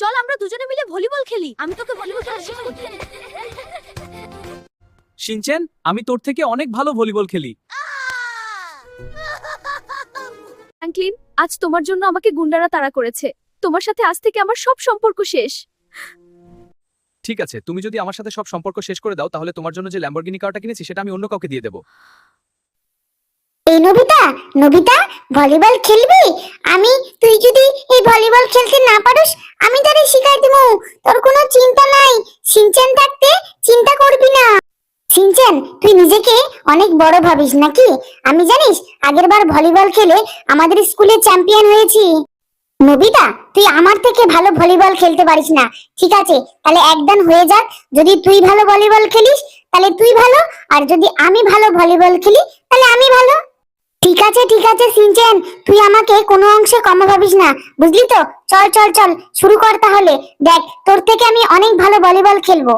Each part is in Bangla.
চল আমরা দুজনে মিলে ভলিবল খেলি। আমি তোকে ভলিবল খেলা শেখাবো শিনচেন আমি তোর থেকে অনেক ভালো ভলিবল খেলি। ফ্র্যাঙ্কলিন আজ তোমার জন্য আমাকে গুন্ডারা তাড়া করেছে। তোমার সাথে আজ থেকে আমার সব সম্পর্ক শেষ। ঠিক আছে তুমি যদি আমার সাথে সব সম্পর্ক শেষ করে দাও তাহলে তোমার জন্য যে ল্যাম্বরগিনি কারটা কিনেছি সেটা আমি অন্য কাউকে দিয়ে দেবো। এই নবিতা নবিতা, ভলিবল খেলবি? আমি, তুই যদি এই ভলিবল খেলতে না পারিস, আমি তোরে শিখাই তোর কোনো চিন্তা নাই। সিনচেন থাকতে চিন্তা করবি না। সিনচেন তুই নিজেকে অনেক বড় ভাবিস নাকি? আমি জানিস ভলিবল খেলে আমাদের স্কুলে চ্যাম্পিয়ন হয়েছি। নবিতা, তুই আমার থেকে ভালো ভলিবল খেলতে পারিস না। ঠিক আছে, তাহলে একদম হয়ে যাক। যদি তুই ভালো ভলিবল খেলিস, তাহলে তুই ভালো। আর যদি আমি ভালো ভলিবল খেলি, তাহলে আমি ভালো। ঠিক আছে ঠিক আছে, সিনচেন, তুই আমাকে কোনো অংশে কম ভাবিস না, বুঝলি তো? চল চল চল, শুরু কর তাহলে। দেখ, তোর থেকে আমি অনেক ভালো ভলিবল খেলব।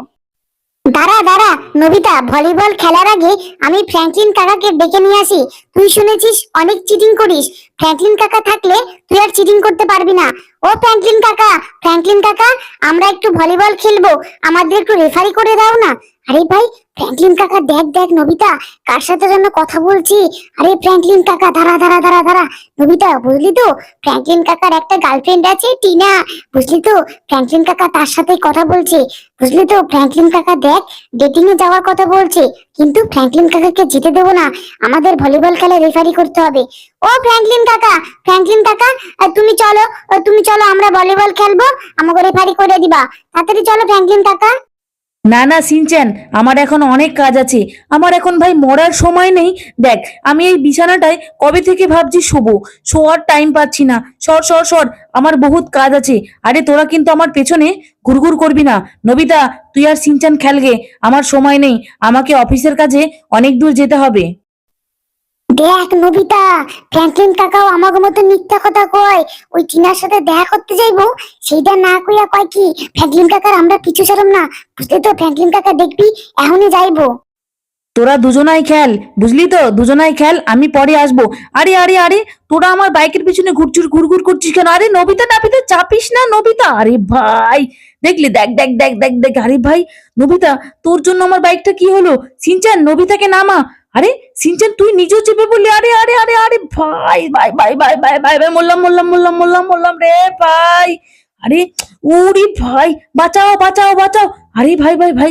দাঁড়া দাঁড়া, নবিতা, ভলিবল খেলার আগে আমি ফ্র্যাঙ্কলিন কাকাকে ডেকে নিয়ে আসি। তুই শুনেছিস অনেক চিটিং করিস। ফ্র্যাঙ্কলিন কাকা থাকলে তুই আর চিটিং করতে পারবি না। ও ফ্র্যাঙ্কলিন কাকা ফ্র্যাঙ্কলিন কাকা, আমরা একটু ভলিবল খেলব। আমাদের একটু রেফারি করে দাও না। আরে ভাই ফ্র্যাঙ্কলিন কাকা, দেখ দেখ, নবিতা, কার সাথে যেন কথা বলছি। আরে ফ্র্যাঙ্কলিন কাকা, দাঁড়া দাঁড়া দাঁড়া দাঁড়া। নবিতা, বুঝলি তো? ফ্র্যাঙ্কলিন কাকার একটা গার্লফ্রেন্ড আছে, টিনা। বুঝলি তো? ফ্র্যাঙ্কলিন কাকা তার সাথে কথা বলছে। বুঝলি তো? ফ্র্যাঙ্কলিন কাকা, দেখ ডেটিং এ যাওয়ার কথা বলছে। কিন্তু ফ্র্যাঙ্কলিন কাকাকে যেতে দেবো না। আমাদের ভলিবল খেলা রেফারি করতে হবে। ও ফ্র্যাঙ্কলিন কাকা ফ্র্যাঙ্কলিন কাকা তুমি চলো তুমি চলো, আমরা ভলিবল খেলব, আমাকে রেফারি করে দিবা। তাড়াতাড়ি চলো, ফ্র্যাঙ্কলিন কাকা। না না সিনচ্যান আমার এখন অনেক কাজ আছে। আমার এখন ভাই মরার সময় নেই। দেখ, আমি এই বিছানাটায় কবে থেকে ভাবছি শোবো? শোয়ার টাইম পাচ্ছি না। সর সর সর, আমার বহুত কাজ আছে। আরে, তোরা কিন্তু আমার পেছনে ঘুরঘুর করবি না। নবিতা, তুই আর সিনচান খেলগে, আমার সময় নেই। আমাকে অফিসের কাজে অনেক দূর যেতে হবে। দেখ নবিতা ফ্র্যাঙ্কলিন কাকাও আমাকে মতো মিথ্যা কথা কয়। ওই টিনার সাথে দেখা করতে যাইবো, সেইটা না কইয়া কয় কি ফ্র্যাঙ্কলিন কাকার আমরা পিছু সরম না। বুঝলি তো ফ্র্যাঙ্কলিন কাকা দেখবি, এখনই যাইবো। তোরা দুজনাই খেল, বুঝলি তো? দুজনাই খেল, আমি পরে আসব। আরে আরে আরে, তোরা আমার বাইকের পিছনে ঘুরচুর, ঘুরঘুর করছিস কেন? আরে, নবিতা নাবিতা চাপিস না নবিতা? আরে ভাই, দেখলি, দেখ দেখ দেখ দেখ দেখ, আরে ভাই, নবিতা, তোর জন্য আমার বাইকটা কি হলো? সিনচান, নবিতাকে নামা। আরে সিনচান তুই নিজেও চেপে বললি আরে আরে আরে আরে ভাই ভাই ভাই ভাই ভাই ভাই ভাই মোল্লাম মোল্লাম মোল্লাম মোল্লাম মোল্লাম রে ভাই। আরে ওরে ভাই বাঁচাও বাঁচাও বাঁচাও। আরে ভাই ভাই ভাই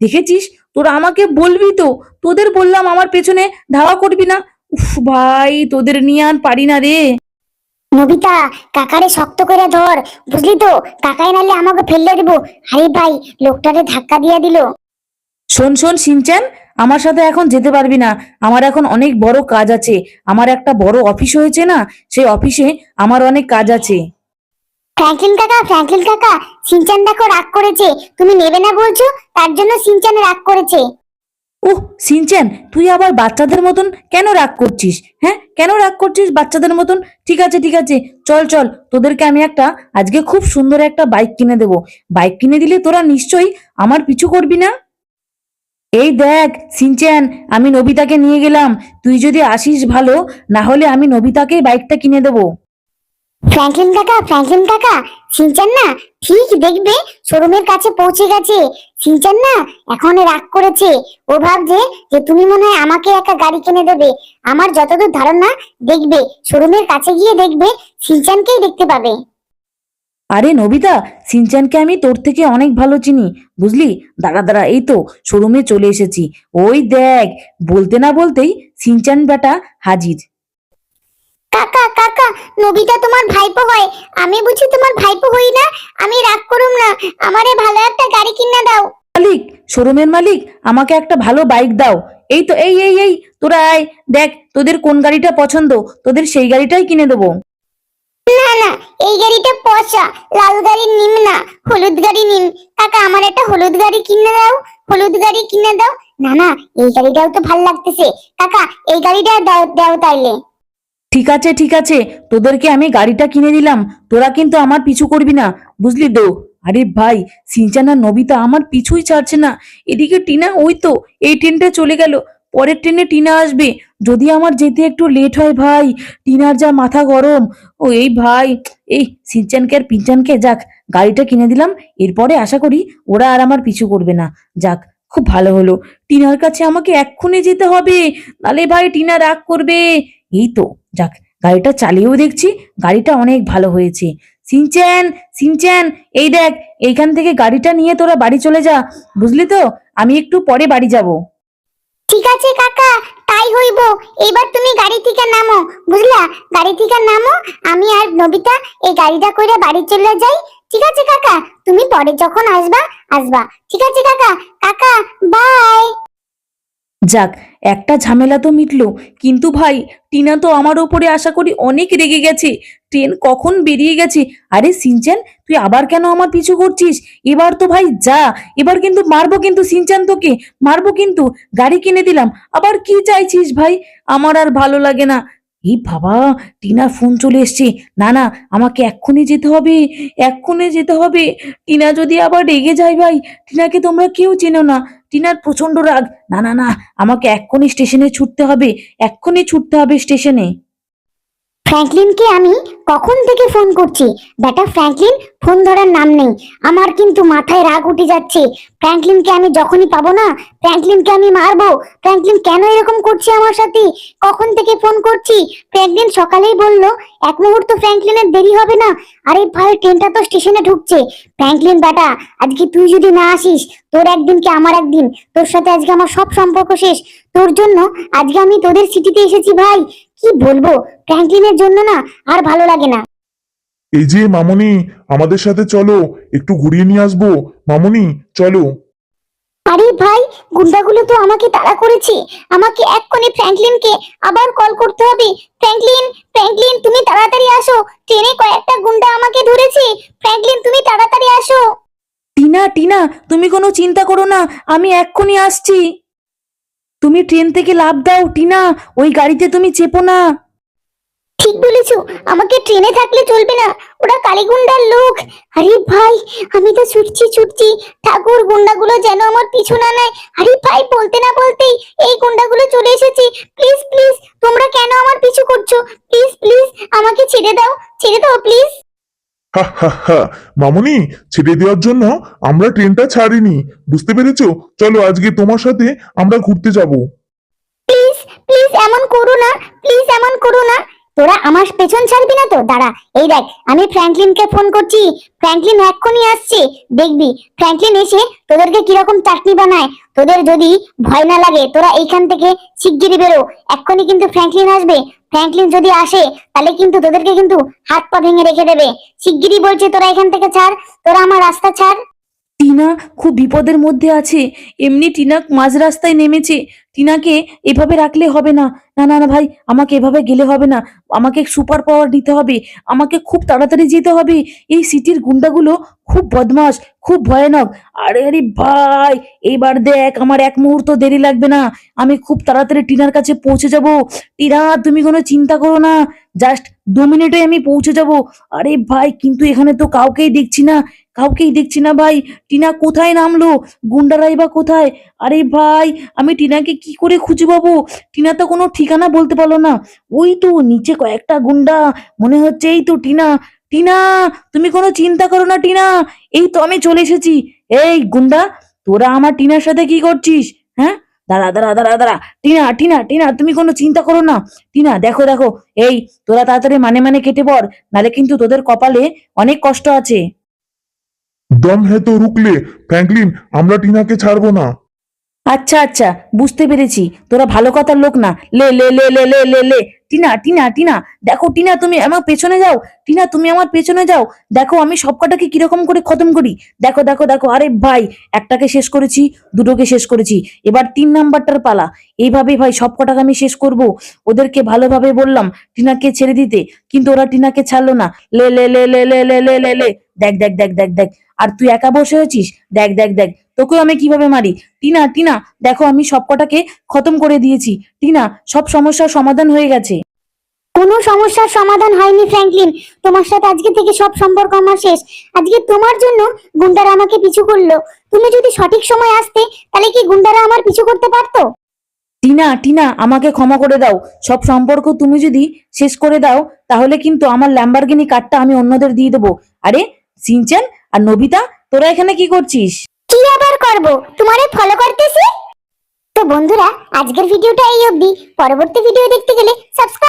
দেখেছিস? তোরা আমাকে বলবি তো? তোদের বললাম আমার পেছনে ধাওয়া করবি না? উফ ভাই তোদের নিয়ে আর পারি না রে। নবিতা কাকারে শক্ত করে ধর বুঝলি তো? কাকাই নালে আমাকে ফেললে দিব। আরে ভাই লোকটারে ধাক্কা দিয়া দিল। শোন শোন সিনচান আমার সাথে এখন যেতে পারবি না। আমার এখন অনেক বড় কাজ আছে। আমার একটা বড় অফিস হয়েছে না সেই অফিসে আমার অনেক কাজ আছে। ফ্র্যাঙ্কলিন কাকা ফ্র্যাঙ্কলিন কাকা সিনচান দেখো রাগ করেছে। তুমি নেবে না বলছো? তার জন্য সিনচান রাগ করেছে। উহ সিনচান তুই আবার বাচ্চাদের মতন কেন রাগ করছিস? হ্যাঁ কেন রাগ করছিস বাচ্চাদের মতন? ঠিক আছে ঠিক আছে। চল চল তোদেরকে আমি একটা আজকে খুব সুন্দর একটা বাইক কিনে দেবো। বাইক কিনে দিলে তোরা নিশ্চয়ই আমার পিছু করবি না? এই দেখ সিনচান আমি নবিতাকে নিয়ে গেলাম। তুই যদি আসিস ভালো না হলে আমি নবিতাকে বাইকটা কিনে দেবো। ফ্র্যাঙ্কলিন কাকা ফ্র্যাঙ্কলিন কাকা সিনচান না, ঠিক দেখবে, শোরুমের কাছে পৌঁছে গেছে। সিনচান না, এখন রাগ করেছে। ও ভাবছে যে তুমি মনে হয় আমাকে একটা গাড়ি কিনে দেবে। আমার যতদূর ধারণা, দেখবে, শোরুমের কাছে গিয়ে দেখবে সিনচানকেই দেখতে পাবে। আরে নবিতা সিনচানকে আমি তোর থেকে অনেক ভালো চিনি বুঝলি? দাঁড়া দাঁড়া এই তো শোরুমে চলে এসেছি। ওই দেখ বলতে না বলতেই সিনচান বেটা হাজির। কাকা কাকা নবিতা তোমার ভাইপো হয়। আমি বুঝি তোমার ভাইপো হই না? আমি রাগ করুম না। আমারে ভালো একটা গাড়ি কিনে দাও। মালিক শোরুমের মালিক আমাকে একটা ভালো বাইক দাও। এই তো এই এই এই তোরা আয়। দেখ তোদের কোন গাড়িটা পছন্দ তোদের সেই গাড়িটাই কিনে দেবো। না না, এই গাড়িটা পচা। লাল গাড়ি নিম না, হলুদ গাড়ি নিন কাকা, আমার একটা হলুদ গাড়ি কিনে দাও, হলুদ গাড়ি কিনে দাও। না না, এই গাড়িটাও তো ভালো লাগতেছে। কাকা, এই গাড়িটা দাও দাও তাইলে। ঠিক আছে ঠিক আছে, তোদেরকে আমি গাড়িটা কিনে দিলাম। তোরা কিন্তু আমার পিছু করবি না, বুঝলি তো? আরে ভাই, সিনচান আর নবিতা আমার পিছুই ছাড়ছে না। এদিকে টিনা, ওই তো, এই ট্রেনটা চলে গেল। পরের ট্রেনে টিনা আসবে। যদি আমার যেতে একটু লেট হয় ভাই, টিনার যা মাথা গরম। ও এই ভাই, এই সিনচানকে আর পিনচানকে যাক, গাড়িটা কিনে দিলাম। এরপরে আশা করি ওরা আর আমার পিছু করবে না। যাক, খুব ভালো হলো। টিনার কাছে আমাকে এক্ষুনি যেতে হবে, নালে ভাই টিনা রাগ করবে। এই তো, যাক, গাড়িটা চালিয়েও দেখছি, গাড়িটা অনেক ভালো হয়েছে। সিনচ্যান সিনচ্যান, এই দেখ, এইখান থেকে গাড়িটা নিয়ে তোরা বাড়ি চলে যা। বুঝলি তো? আমি একটু পরে বাড়ি যাব। ঠিক আছে, কাকা, তাই হইব। এবার তুমি গাড়ি থেকে নামো, বুঝলা? গাড়ি থেকে নামো, আমি আর নবিতা এই গাড়িটা করে বাড়ি চলে যাই। ঠিক আছে, কাকা? তুমি পরে যখন আসবা আসবা। ঠিক আছে, কাকা? কাকা বাই যাক, একটা ঝামেলা তো মিটলো। কিন্তু ভাই, টিনা তো আমার ওপরে আশা করি অনেক রেগে গেছে। ট্রেন কখন বেরিয়ে গেছে? আরে, সিনচান তুই আবার কেন আমার পিছু করছিস এবার তো ভাই যা, এবার কিন্তু মারবো কিন্তু সিনচান তোকে মারবো কিন্তু, গাড়ি কিনে দিলাম। আবার কি চাইছিস ভাই? আমার আর ভালো লাগে না। এই বাবা, টিনার ফোন চলে এসছে। না না, আমাকে এক্ষুনি যেতে হবে, এক্ষুনি যেতে হবে। টিনা যদি আবার রেগে যায় ভাই, টিনাকে তোমরা কেউ চেনো না। টিনার প্রচণ্ড রাগ। না না না, আমাকে এক্ষুনি স্টেশনে ছুটতে হবে, এক্ষুনি ছুটতে হবে স্টেশনে। ফ্র্যাঙ্কলিনকে আমি কখন থেকে ফোন করছি? বেটা ফ্র্যাঙ্কলিন, ফোন ধরার নাম নেই। আমার কিন্তু মাথায় রাগ উঠে যাচ্ছে। ফ্র্যাঙ্কলিনকে আমি যখনই পাবো না, ফ্র্যাঙ্কলিনকে আমি মারবো। ফ্র্যাঙ্কলিন কেন এরকম করছে আমার সাথে? কখন থেকে ফোন করছি? ফ্র্যাঙ্কলিন সকালেই বলল, এক মুহূর্ত ফ্র্যাঙ্কলিনের দেরি হবে না। আরে ভাই, ট্রেনটা তো স্টেশনে ঢুকছে। ফ্র্যাঙ্কলিন বেটা আজকে তুই যদি না আসিস, তোর একদিন কি আমার একদিন? তোর সাথে আজকে আমার সব সম্পর্ক শেষ। তোর জন্য আজকে আমি তোদের সিটিতে এসেছি ভাই। কি বলব? ফ্র্যাঙ্কলিনের জন্য না আর ভালো লাগে না। এই যে মামনি আমাদের সাথে চলো একটু ঘুরিয়ে নিয়ে আসব। মামনি চলো। আরে ভাই গুন্ডাগুলো তো আমাকে তাড়া করেছে। আমাকে এক্ষুনি ফ্র্যাঙ্কলিনকে আবার কল করতে হবে। ফ্র্যাঙ্কলিন ফ্র্যাঙ্কলিন তুমি তাড়াতাড়ি আসো। ট্রেনে কয়েকটা গুন্ডা আমাকে ধরেছে। ফ্র্যাঙ্কলিন তুমি তাড়াতাড়ি আসো। টিনা টিনা তুমি কোনো চিন্তা করো না আমি এক্ষুনি আসছি। তুমি ট্রেন থেকে লাভ দাও, টিনা। ওই গাড়িতে তুমি চেপো না। ঠিক বলেছ, আমাকে ট্রেনে থাকলে চলবে না। ওরা কালীগুন্ডার লোক। আরে ভাই, আমি তো ছুটছি ছুটছি। ঠাকুর, গুন্ডাগুলো যেন আমার পিছু না নেয়। আরে ভাই, বলতে না বলতেই এই গুন্ডাগুলো চলে এসেছে। প্লিজ প্লিজ, তোমরা কেন আমার পিছু করছ? প্লিজ প্লিজ, আমাকে ছেড়ে দাও ছেড়ে দাও, প্লিজ। হা হা হা। মামনি ছেড়ে দেওয়ার জন্য আমরা ট্রেনটা ছাড়িনি। বুঝতে পেরেছ? চলো আজকে তোমার সাথে আমরা ঘুরতে যাব। প্লিজ প্লিজ এমন করো না। প্লিজ এমন করো না। তোরা আমার পেছন ছাড়বি না তো? দাঁড়া, এই দেখ, আমি ফ্র্যাঙ্কলিনকে ফোন করছি। ফ্র্যাঙ্কলিন এক্ষুনি আসছে। দেখবি, ফ্র্যাঙ্কলিন এসে তোদেরকে কীরকম চাটনি বানায়। তোদের যদি ভয় না লাগে, তোরা এইখান থেকে শিগগিরই বেরো। এক্ষুনি কিন্তু ফ্র্যাঙ্কলিন আসবে। ফ্র্যাঙ্কলিন যদি আসে, তাহলে কিন্তু তোদেরকে কিন্তু হাত পা ভেঙে রেখে দেবে। শিগগিরই বলছে, তোরা এখান থেকে ছাড়, তোরা আমার রাস্তা ছাড়। টিনা খুব বিপদের মধ্যে আছে। এমনি টিনা মাঝ রাস্তায় নেমেছে। টিনাকে এভাবে রাখলে হবে না। না না না ভাই, আমাকে এভাবে গেলে হবে না। আমাকে সুপার পাওয়ার নিতে হবে। আমাকে খুব তাড়াতাড়ি যেতে হবে। এই সিটির গুন্ডাগুলো খুব বদমাস খুব ভয়ানক। আরে আরে ভাই এইবার দেখ, আমার এক মুহূর্ত দেরি লাগবে না। আমি খুব তাড়াতাড়ি টিনার কাছে পৌঁছে যাব। টিনা, তুমি কোনো চিন্তা করো না। জাস্ট দু মিনিটে আমি পৌঁছে যাব। আরে ভাই, কিন্তু এখানে তো কাউকেই দেখছি না। কাউকেই দেখছি না ভাই। টিনা কোথায় নামলো? গুন্ডারাই বা কোথায়? আরে ভাই, আমি টিনাকে কি করে খুঁজে পাবো? টিনা তো কোনো ঠিকানা বলতে পারল না। ওই তো নিচে কয়েকটা গুন্ডা, মনে হচ্ছে এই তো টিনা। টিনা, তুমি কোনো চিন্তা করো না টিনা। এই তো আমি চলে এসেছি। এই গুন্ডা, তোরা আমার টিনার সাথে কি করছিস? হ্যাঁ? দাঁড়া দাঁড়া দাঁড়া দাঁড়া। টিনা টিনা টিনা, তুমি কোনো চিন্তা করো না। টিনা, দেখো দেখো। এই, তোরা তাড়াতাড়ি মানে মানে কেটে পড়। নালে কিন্তু তোদের কপালে অনেক কষ্ট আছে। দম হে তো রুকলে। ফ্র্যাঙ্কলিন, আমরা টিনাকে ছাড়বো না। আচ্ছা আচ্ছা বুঝতে পেরেছি। তোরা ভালো কথার লোক না। লে লে লে লে লে লে লে। টিনা টিনা টিনা, দেখো টিনা, তুমি আমার পেছনে যাও। টিনা, তুমি আমার পেছনে যাও। দেখো, আমি সবকটাকে কীরকম করে খতম করি। দেখো দেখো দেখো, আরে ভাই, একটাকে শেষ করেছি, দুটোকে শেষ করেছি। এবার তিন নাম্বারটার পালা। এইভাবে ভাই সবকটাকে আমি শেষ করব। ওদেরকে ভালোভাবে বললাম, টিনাকে ছেড়ে দিতে। কিন্তু ওরা টিনাকে ছাড়লো না। লে লে লে লে লে লে লে লে লে। দেখ দেখ দেখ দেখ দেখ। আর তুই একা বসে আছিস? দেখ দেখ দেখ। তোকেও আমি কীভাবে মারি? টিনা টিনা, দেখো, আমি সবকটাকে খতম করে দিয়েছি। টিনা, সব সমস্যার সমাধান হয়ে গেছে। কোনো সমস্যার সমাধান হয়নি ফ্র্যাঙ্কলিন তোমার সাথে আজকে থেকে সব সম্পর্ক আমার শেষ। আজকে তোমার জন্য গুন্ডারা আমাকে পিছু করল। তুমি যদি সঠিক সময় আসতে তাহলে কি গুন্ডারা আমার পিছু করতে পারতো? টিনা টিনা আমাকে ক্ষমা করে দাও। সব সম্পর্ক তুমি যদি শেষ করে দাও তাহলে কিন্তু আমার ল্যাম্বারগিনি কার্ডটা আমি অন্যদের দিয়ে দেবো। আরে সিনচান আর নবিতা তোরা এখানে কি করছিস? কি আবার করব? তোমারে ফলো করতেছি? তো বন্ধুরা আজকের ভিডিওটা এই অবধি। পরবর্তী ভিডিও দেখতে গেলে সাবস্ক্রাইব